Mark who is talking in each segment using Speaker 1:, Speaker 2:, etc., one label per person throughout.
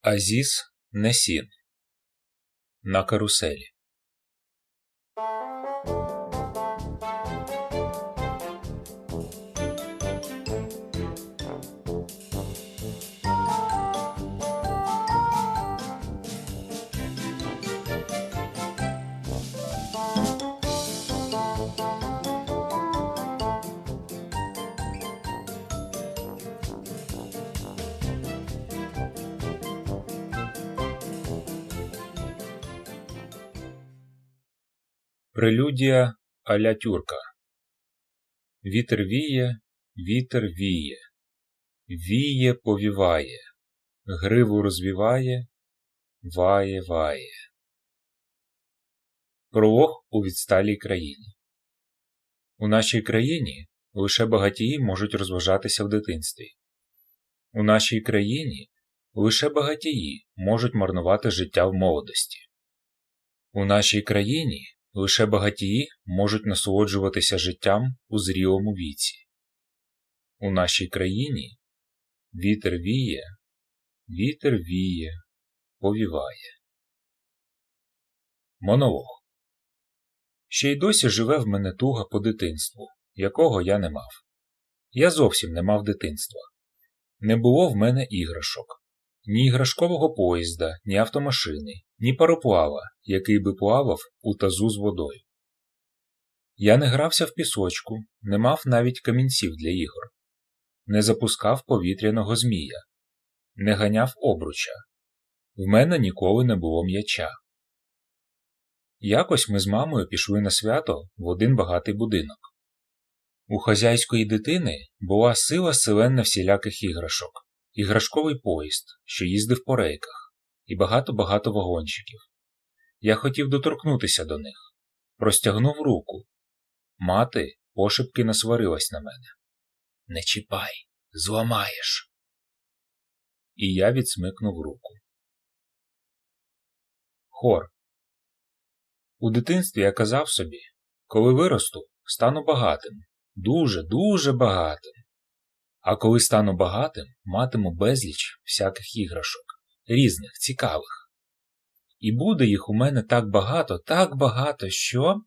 Speaker 1: Азіс Несін. На каруселі Прелюдія аля тюрка Вітер віє, вітер віє, віє повіває, гриву розвіває, ває ває. Пролог у відсталій країні У нашій країні лише багатії можуть розважатися в дитинстві. У нашій країні лише багатії можуть марнувати життя в молодості. У нашій країні лише багатії можуть насолоджуватися життям у зрілому віці. У нашій країні вітер віє, вітер віє, повіває. Монолог Ще й досі живе в мене туга по дитинству, якого я не мав. Я зовсім не мав дитинства. Не було в мене іграшок, ні іграшкового поїзда, ні автомашини, ні пароплава, який би плавав у тазу з водою. Я не грався в пісочку, не мав навіть камінців для ігор, не запускав повітряного змія, не ганяв обруча. В мене ніколи не було м'яча. Якось ми з мамою пішли на свято в один багатий будинок. У хазяйської дитини була сила селенна всіляких іграшок, іграшковий поїзд, що їздив по рейках, і багато-багато вагончиків. Я хотів доторкнутися до них, простягнув руку. Мати пошепки насварилась на мене. Не чіпай, зламаєш. І я відсмикнув руку. Хор. У дитинстві я казав собі, коли виросту, стану багатим, дуже, дуже багатим. А коли стану багатим, матиму безліч всяких іграшок, різних, цікавих. І буде їх у мене так багато, так багато, що.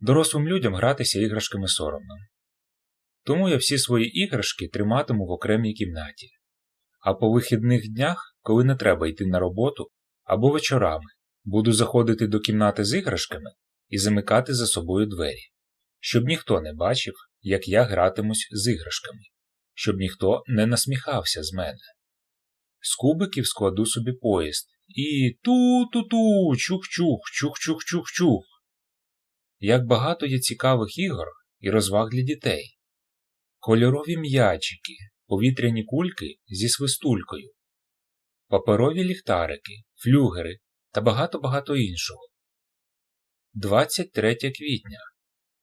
Speaker 1: Дорослим людям гратися іграшками соромно. Тому я всі свої іграшки триматиму в окремій кімнаті. А по вихідних днях, коли не треба йти на роботу, або вечорами, буду заходити до кімнати з іграшками і замикати за собою двері, щоб ніхто не бачив, як я гратимусь з іграшками, щоб ніхто не насміхався з мене. З кубиків складу собі поїзд і ту-ту-ту, чух-чух, чух-чух-чух-чух. Як багато є цікавих ігор і розваг для дітей, кольорові м'ячики, повітряні кульки зі свистулькою, паперові ліхтарики, флюгери та багато-багато іншого. 23 квітня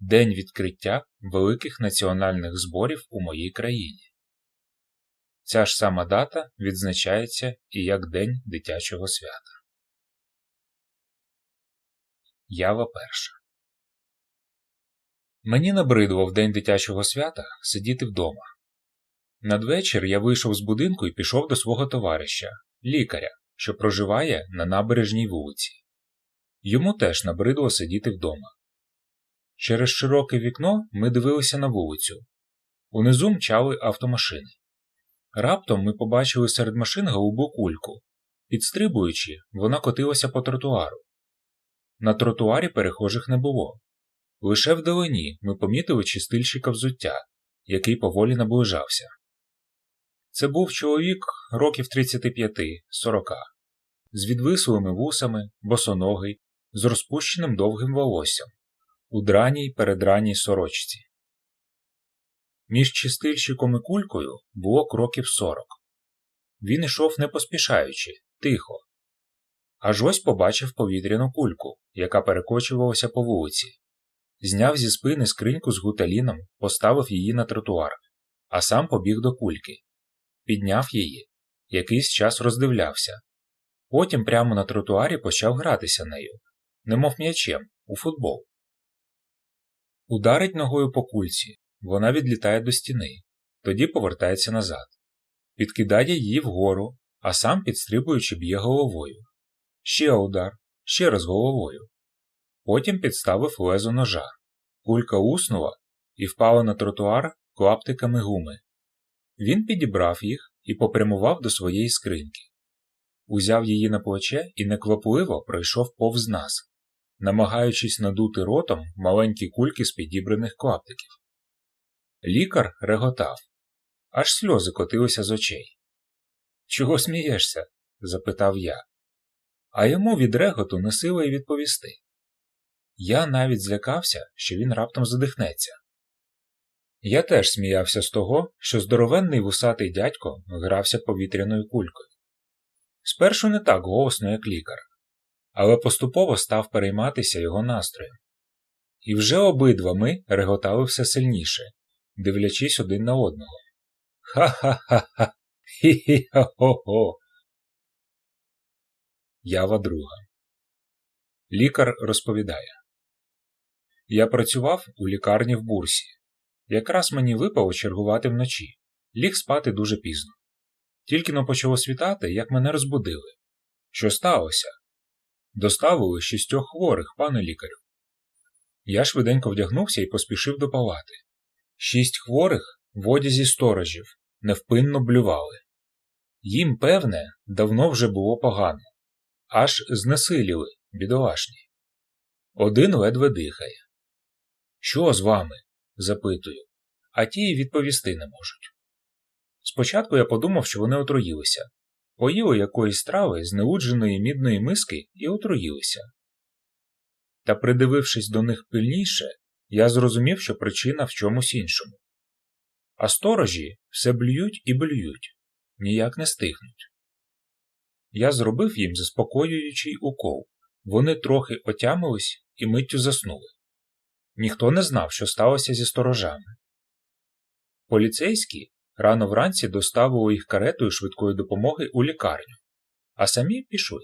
Speaker 1: День відкриття великих національних зборів у моїй країні. Ця ж сама дата відзначається і як День дитячого свята. Ява перша. Мені набридло в день дитячого свята сидіти вдома. Надвечір я вийшов з будинку і пішов до свого товариша, лікаря, що проживає на набережній вулиці. Йому теж набридло сидіти вдома. Через широке вікно ми дивилися на вулицю. Унизу мчали автомашини. Раптом ми побачили серед машин голубу кульку. Підстрибуючи, вона котилася по тротуару. На тротуарі перехожих не було. Лише вдалині ми помітили чистильщика взуття, який поволі наближався. Це був чоловік років 35-40, з відвислими вусами, босоногий, з розпущеним довгим волоссям, у драній передраній сорочці. Між чистильщиком і кулькою було кроків сорок. Він ішов не поспішаючи, тихо. Аж ось побачив повітряну кульку, яка перекочувалася по вулиці. Зняв зі спини скриньку з гуталіном, поставив її на тротуар, а сам побіг до кульки. Підняв її, якийсь час роздивлявся. Потім прямо на тротуарі почав гратися нею, немов м'ячем, у футбол. Ударить ногою по кульці, вона відлітає до стіни, тоді повертається назад. Підкидає її вгору, а сам підстрибуючи б'є головою. Ще удар, ще раз головою. Потім підставив лезо ножа. Кулька уснула і впала на тротуар клаптиками гуми. Він підібрав їх і попрямував до своєї скриньки. Узяв її на плече і неквапливо пройшов повз нас, намагаючись надути ротом маленькі кульки з підібраних клаптиків. Лікар реготав, аж сльози котилися з очей. Чого смієшся? запитав я. А йому від реготу не сила й відповісти. Я навіть злякався, що він раптом задихнеться. Я теж сміявся з того, що здоровенний вусатий дядько грався повітряною кулькою. Спершу не так голосно, як лікар, але поступово став перейматися його настроєм. І вже обидва ми реготали все сильніше, дивлячись один на одного. Ха-ха-ха-ха. Ява друга. Лікар розповідає Я працював у лікарні в бурсі. Якраз мені випало чергувати вночі, ліг спати дуже пізно. Тільки но почало світати, як мене розбудили. Що сталося? Доставили шістьох хворих, пане лікарю. Я швиденько вдягнувся і поспішив до палати. Шість хворих в одязі сторожів невпинно блювали. Їм, певне, давно вже було погано, аж знесиліли, бідолашні. Один ледве дихає. Що з вами? запитую, а ті й відповісти не можуть. Спочатку я подумав, що вони отруїлися, поїли якоїсь страви з неудженої мідної миски і отруїлися. Та, придивившись до них пильніше, я зрозумів, що причина в чомусь іншому. А сторожі все блюють і блюють, ніяк не стихнуть. Я зробив їм заспокоюючий укол. Вони трохи отямились і миттю заснули. Ніхто не знав, що сталося зі сторожами. Поліцейські рано вранці доставили їх каретою швидкої допомоги у лікарню, а самі пішли.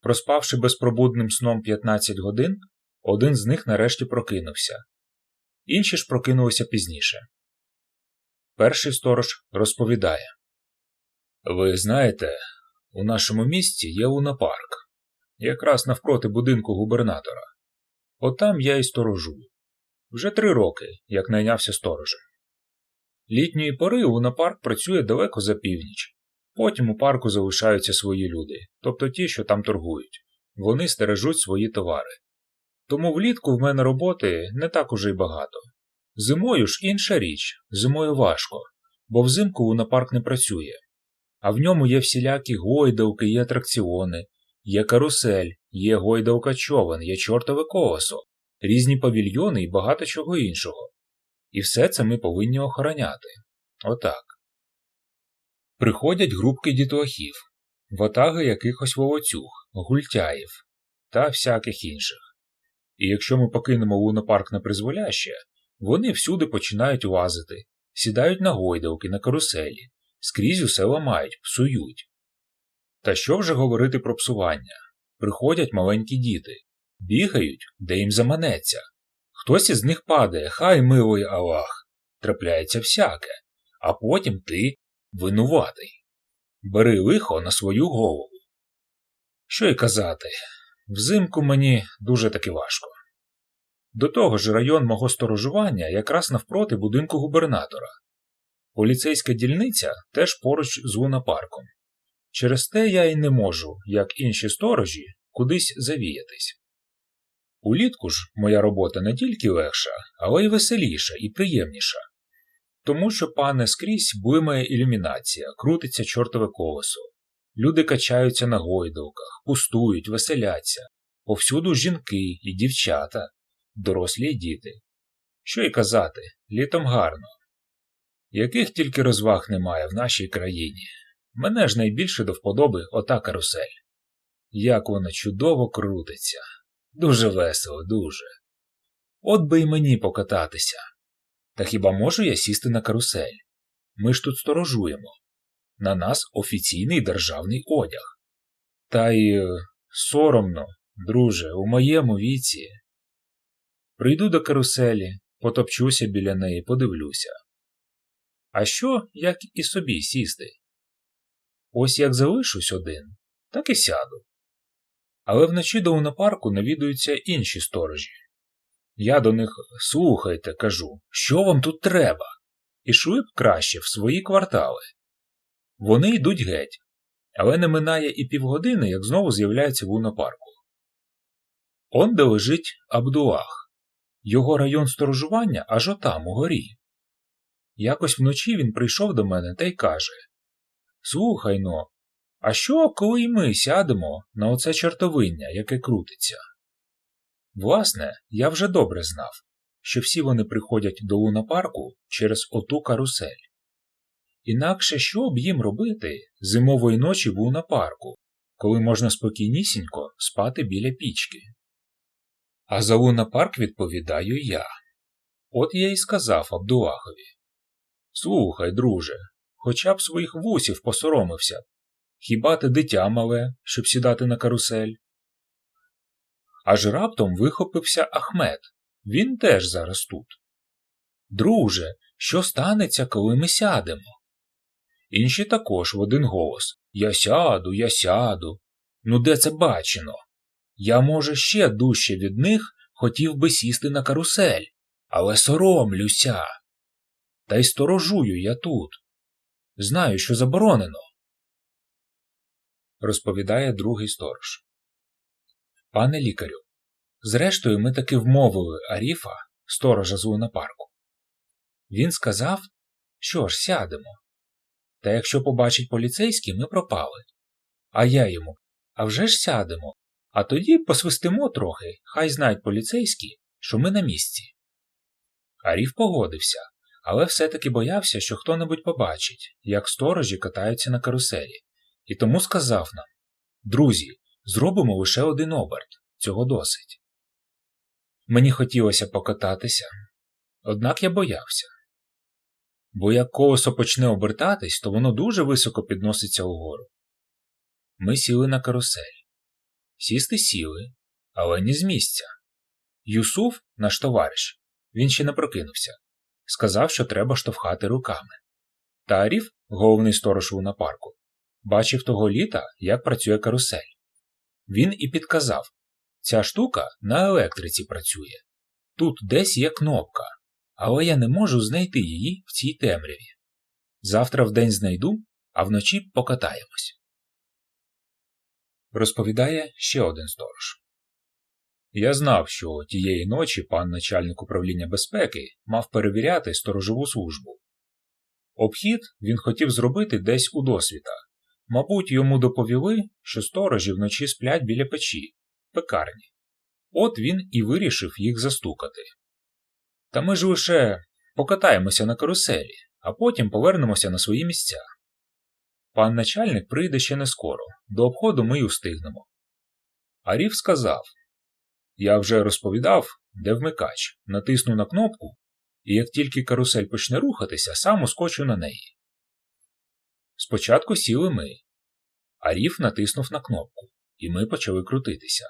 Speaker 1: Проспавши безпробудним сном 15 годин, один з них нарешті прокинувся. Інші ж прокинулися пізніше. Перший сторож розповідає Ви знаєте, у нашому місті є лунапарк, якраз навпроти будинку губернатора. Отам я і сторожую. Вже три роки, як найнявся сторожем. Літньої пори лунапарк працює далеко за північ. Потім у парку залишаються свої люди, тобто ті, що там торгують. Вони стережуть свої товари. Тому влітку в мене роботи не так уже й багато. Зимою ж інша річ, зимою важко, бо взимку лунапарк не працює. А в ньому є всілякі гойдалки, є атракціони, є карусель, є гойдалка човен, є чортове колесо, різні павільйони і багато чого іншого. І все це ми повинні охороняти. Отак. Приходять групки дітуахів, ватаги якихось волоцюг, гультяїв та всяких інших. І якщо ми покинемо лунопарк на призволяще, вони всюди починають лазити, сідають на гойдалки, на каруселі, скрізь усе ламають, псують. Та що вже говорити про псування? Приходять маленькі діти, бігають, де їм заманеться. Хтось із них падає, хай милий Аллах, трапляється всяке, а потім ти винуватий. Бери лихо на свою голову. Що й казати, взимку мені дуже таки важко. До того ж район мого сторожування якраз навпроти будинку губернатора. Поліцейська дільниця теж поруч з лунапарком. Через те я й не можу, як інші сторожі, кудись завіятись. Улітку ж моя робота не тільки легша, але й веселіша і приємніша. Тому що, пане, скрізь блимає ілюмінація, крутиться чортове колесо. Люди качаються на гойдалках, пустують, веселяться, повсюду жінки і дівчата, дорослі й діти. Що й казати, літом гарно. Яких тільки розваг немає в нашій країні. Мене ж найбільше до вподоби ота карусель. Як вона чудово крутиться. Дуже весело, дуже. От би й мені покататися. Та хіба можу я сісти на карусель? Ми ж тут сторожуємо. На нас офіційний державний одяг. Та й е, соромно, друже, у моєму віці. Прийду до каруселі, потопчуся біля неї, подивлюся. А що, як і собі сісти? Ось як залишусь один, так і сяду. Але вночі до лунопарку навідуються інші сторожі. Я до них слухайте, кажу, що вам тут треба? Ішли б краще в свої квартали. Вони йдуть геть, але не минає і півгодини, як знову з'являється в лунопарку. Он де лежить Абдулах. Його район сторожування аж отам у горі. Якось вночі він прийшов до мене та й каже Слухай но, а що, коли й ми сядемо на оце чортовиння, яке крутиться? Власне, я вже добре знав, що всі вони приходять до лунопарку через оту карусель. Інакше що б їм робити зимової ночі в лунопарку, коли можна спокійнісінько спати біля пічки? А за лунопарк відповідаю я. От я й сказав Абдулахові. Слухай, друже, хоча б своїх вусів посоромився. Хіба ти дитя мале, щоб сідати на карусель? Аж раптом вихопився Ахмед. Він теж зараз тут. Друже, що станеться, коли ми сядемо? Інші також в один голос Я сяду, я сяду. Ну де це бачено? Я, може, ще дужче від них хотів би сісти на карусель, але соромлюся. Та й сторожую я тут. Знаю, що заборонено. Розповідає другий сторож. Пане лікарю, зрештою ми таки вмовили Аріфа, сторожа з лунопарку. Він сказав, що ж сядемо. Та якщо побачить поліцейський, ми пропали. А я йому, а вже ж сядемо, а тоді посвистимо трохи, хай знають поліцейські, що ми на місці. Аріф погодився, але все-таки боявся, що хто-небудь побачить, як сторожі катаються на каруселі, і тому сказав нам Друзі, зробимо лише один оберт, цього досить. Мені хотілося покататися, однак я боявся. Бо як колесо почне обертатись, то воно дуже високо підноситься угору. Ми сіли на карусель. Сісти сіли, але ні з місця. Юсуф, наш товариш, він ще не прокинувся, сказав, що треба штовхати руками. Та Аріф, головний сторож парку, бачив того літа, як працює карусель. Він і підказав ця штука на електриці працює. Тут десь є кнопка, але я не можу знайти її в цій темряві. Завтра вдень знайду, а вночі покатаємось. Розповідає ще один сторож. Я знав, що тієї ночі пан начальник управління безпеки мав перевіряти сторожову службу. Обхід він хотів зробити десь у досвіта. Мабуть, йому доповіли, що сторожі вночі сплять біля печі, пекарні. От він і вирішив їх застукати. Та ми ж лише покатаємося на каруселі, а потім повернемося на свої місця. Пан начальник прийде ще не скоро, до обходу ми й устигнемо. Аріф сказав Я вже розповідав, де вмикач, натисну на кнопку, і як тільки карусель почне рухатися, сам ускочу на неї. Спочатку сіли ми. Аріф натиснув на кнопку, і ми почали крутитися.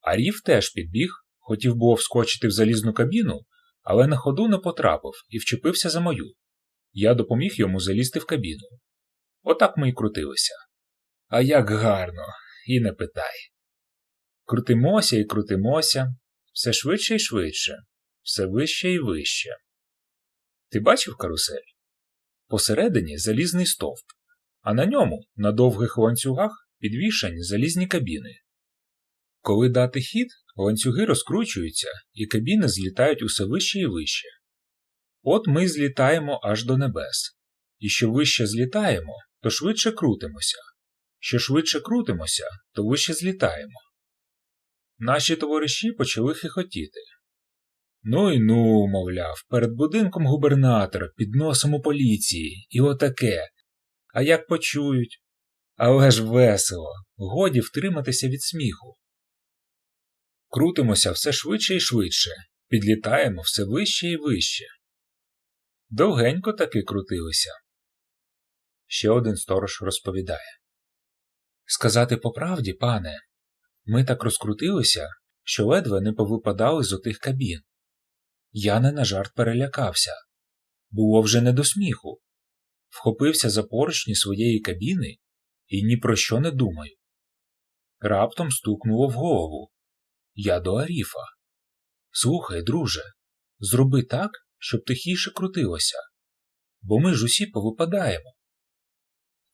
Speaker 1: Аріф теж підбіг, хотів було вскочити в залізну кабіну, але на ходу не потрапив і вчепився за мою. Я допоміг йому залізти в кабіну. Отак ми й крутилися. А як гарно, і не питай. Крутимося і крутимося, все швидше і швидше, все вище і вище. Ти бачив карусель? Посередині залізний стовп, а на ньому, на довгих ланцюгах, підвішані залізні кабіни. Коли дати хід, ланцюги розкручуються і кабіни злітають усе вище і вище. От ми злітаємо аж до небес. І що вище злітаємо, то швидше крутимося. Що швидше крутимося, то вище злітаємо. Наші товариші почали хихотіти. Ну й ну, мовляв, перед будинком губернатора, під носом у поліції, і отаке. А як почують? Але ж весело, годі втриматися від сміху. Крутимося все швидше і швидше, підлітаємо все вище і вище. Довгенько таки крутилися. Ще один сторож розповідає. Сказати по правді, пане, ми так розкрутилися, що ледве не повипадали з отих кабін. Я не на жарт перелякався. Було вже не до сміху. Вхопився за поручні своєї кабіни і ні про що не думаю. Раптом стукнуло в голову. Я до Аріфа. Слухай, друже, зроби так, щоб тихіше крутилося, бо ми ж усі повипадаємо.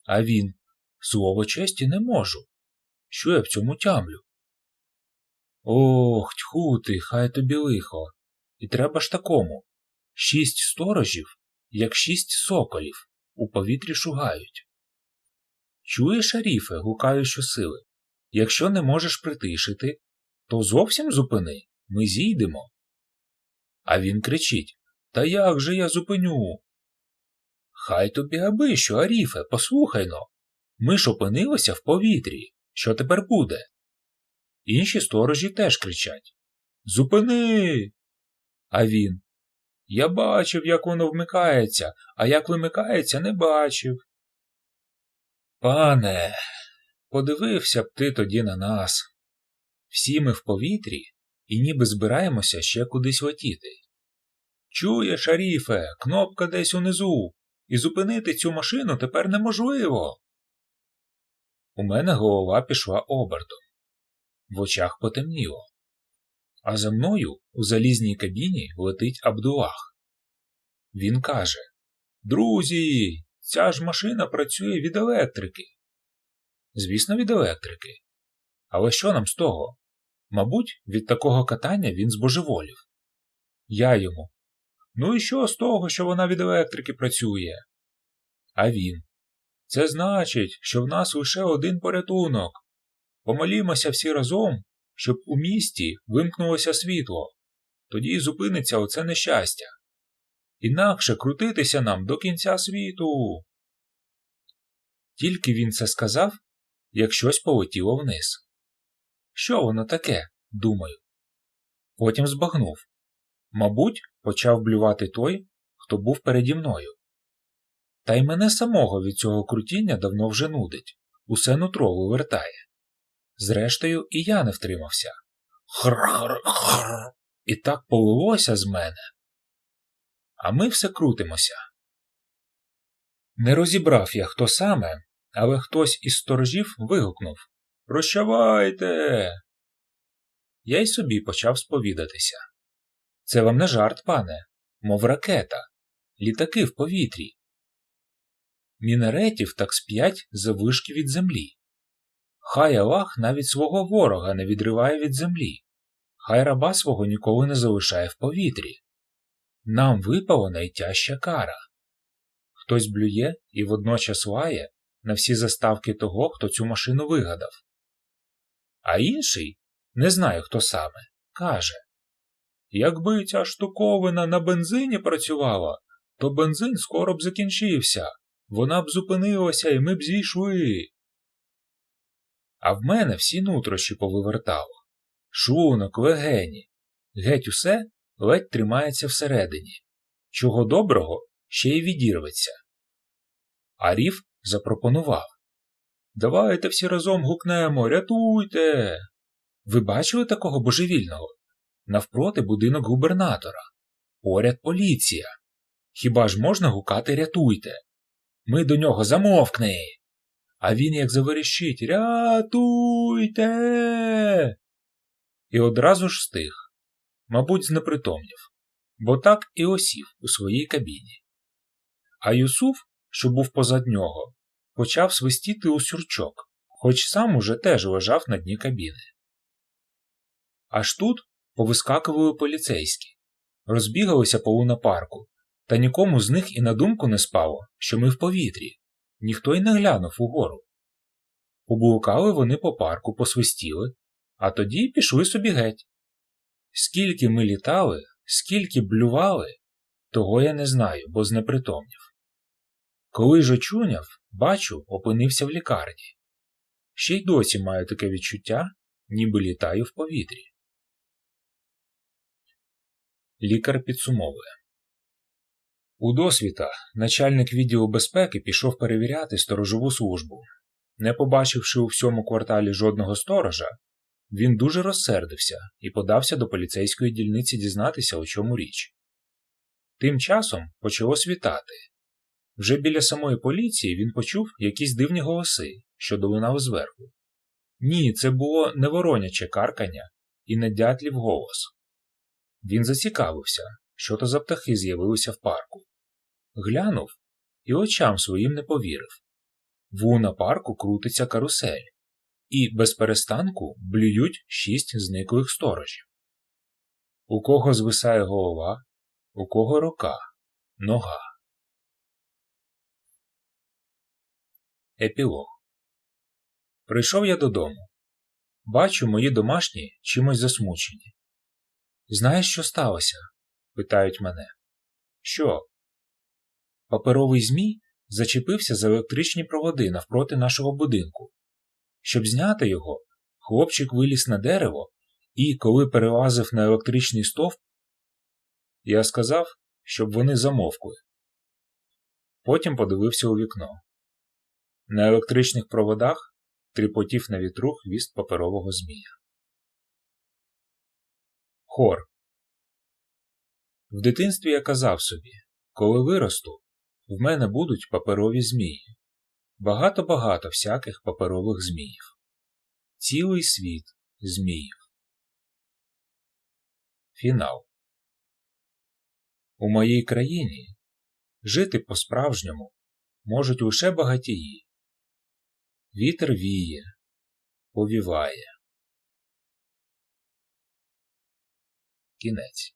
Speaker 1: А він слово честі не можу. Що я в цьому тямлю? Ох, тьху ти, хай тобі лихо. І треба ж такому. Шість сторожів, як шість соколів, у повітрі шугають. Чуєш, Аріфе, гукаю щосили. Якщо не можеш притишити, то зовсім зупини, ми зійдемо. А він кричить Та як же я зупиню? Хай тобі аби що, Аріфе, послухай но. Ми ж опинилися в повітрі. Що тепер буде? Інші сторожі теж кричать Зупини. А він. Я бачив, як воно вмикається, а як вимикається, не бачив. Пане, подивився б ти тоді на нас. Всі ми в повітрі і ніби збираємося ще кудись летіти. Чує, шаріфе, кнопка десь унизу, і зупинити цю машину тепер неможливо. У мене голова пішла обертом. В очах потемніло. А за мною у залізній кабіні летить Абдулах. Він каже Друзі, ця ж машина працює від електрики. Звісно, від електрики. Але що нам з того? Мабуть, від такого катання він збожеволів. Я йому. Ну і що з того, що вона від електрики працює? А він. Це значить, що в нас лише один порятунок. Помолімося всі разом, щоб у місті вимкнулося світло. Тоді зупиниться оце нещастя. Інакше крутитися нам до кінця світу. Тільки він це сказав, як щось полетіло вниз. Що воно таке? думаю. Потім збагнув. Мабуть, почав блювати той, хто був переді мною. Та й мене самого від цього крутіння давно вже нудить, усе нутро вивертає. Зрештою, і я не втримався. Хр-хр-хр. І так полилося з мене. А ми все крутимося. Не розібрав я, хто саме, але хтось із сторожів вигукнув Прощавайте. Я й собі почав сповідатися. Це вам не жарт, пане, мов ракета, літаки в повітрі. Мінаретів так сп'ять за вишки від землі. Хай Аллах навіть свого ворога не відриває від землі, хай раба свого ніколи не залишає в повітрі. Нам випала найтяжча кара. Хтось блює і водночас лає на всі заставки того, хто цю машину вигадав. А інший, не знаю хто саме, каже Якби ця штуковина на бензині працювала, то бензин скоро б закінчився, вона б зупинилася і ми б зійшли. А в мене всі нутрощі повивертало. Шлунок, легені. Геть усе ледь тримається всередині. Чого доброго ще й відірветься. Аріф запропонував Давайте всі разом гукнемо, рятуйте. Ви бачили такого божевільного? Навпроти будинок губернатора. Поряд поліція. Хіба ж можна гукати рятуйте? Ми до нього замовкни. А він як заверещить Рятуйте. І одразу ж стих, мабуть, знепритомнів, бо так і осів у своїй кабіні. А Юсуф, що був позад нього, почав свистіти у сюрчок, хоч сам уже теж лежав на дні кабіни. Аж тут повискакували поліцейські, розбігалися по лунапарку, та нікому з них і на думку не спало, що ми в повітрі, ніхто й не глянув угору. Поблукали вони по парку, посвистіли, а тоді пішли собі геть. Скільки ми літали, скільки блювали, того я не знаю, бо знепритомнів. Коли ж очуняв, бачу, опинився в лікарні. Ще й досі маю таке відчуття, ніби літаю в повітрі. Лікар підсумовує. У досвіта начальник відділу безпеки пішов перевіряти сторожову службу. Не побачивши у всьому кварталі жодного сторожа, він дуже розсердився і подався до поліцейської дільниці дізнатися, у чому річ. Тим часом почало світати. Вже біля самої поліції він почув якісь дивні голоси, що долунав зверху. Ні, це було не вороняче каркання і не дятлів голос. Він зацікавився, що то за птахи з'явилися в парку. Глянув і очам своїм не повірив. В луна парку крутиться карусель, і без перестанку блюють шість зниклих сторожів. У кого звисає голова, у кого рука, нога. Епілог Прийшов я додому. Бачу, мої домашні чимось засмучені. Знаєш, що сталося? питають мене. Що? Паперовий змій зачепився за електричні проводи навпроти нашого будинку. Щоб зняти його, хлопчик виліз на дерево і, коли перелазив на електричний стовп, я сказав, щоб вони замовкли. Потім подивився у вікно. На електричних проводах тріпотів на вітру хвіст паперового змія. Хор. В дитинстві я казав собі, коли виросту, в мене будуть паперові змії. Багато-багато всяких паперових зміїв. Цілий світ зміїв. Фінал. У моїй країні жити по-справжньому можуть лише багатії. Вітер віє, повіває. Кінець.